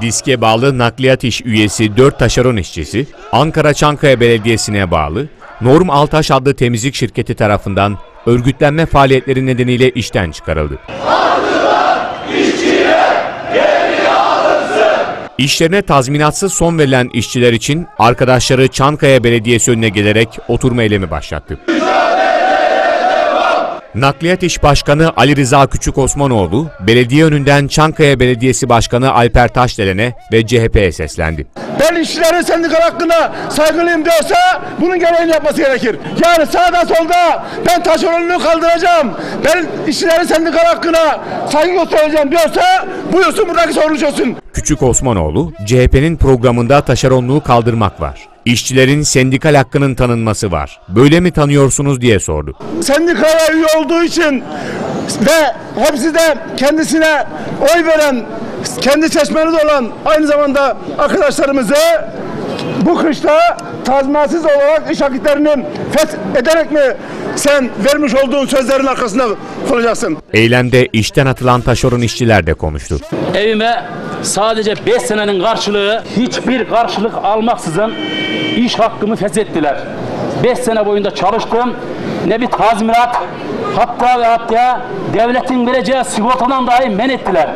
Diske bağlı nakliyat iş üyesi 4 taşeron işçisi, Ankara Çankaya Belediyesi'ne bağlı Norm Altaş adlı temizlik şirketi tarafından örgütlenme faaliyetleri nedeniyle işten çıkarıldı. İşlerine tazminatsız son verilen işçiler için arkadaşları Çankaya Belediyesi önüne gelerek oturma eylemi başlattı. Nakliyat İş Başkanı Ali Rıza Küçük Osmanoğlu, belediye önünden Çankaya Belediyesi Başkanı Alper Taşdelen'e ve CHP'ye seslendi. Ben işçilerin sendikal hakkına saygılıyım diyorsa bunun gereğini yapması gerekir. Yani sağda solda ben taşeronluğu kaldıracağım. Ben işçilerin sendikal hakkına saygı göstereceğim diyorsa buyursun buradaki sorunu çözsün. Küçük Osmanoğlu, CHP'nin programında taşeronluğu kaldırmak var. İşçilerin sendikal hakkının tanınması var. Böyle mi tanıyorsunuz diye sordu. Sendikaya üye olduğu için ve hepsi de kendisine oy veren, kendi seçmeni de olan aynı zamanda arkadaşlarımızı bu kışta tazminatsız olarak iş akitlerini ederek mi sen vermiş olduğun sözlerin arkasında kalacaksın? Eylemde işten atılan taşeron işçiler de konuştu. Evime sadece 5 senenin karşılığı hiçbir karşılık almaksızın iş hakkımı feshettiler. 5 sene boyunca çalıştım. Ne bir tazminat hatta ve hatta devletin vereceği sigortadan dahi men ettiler.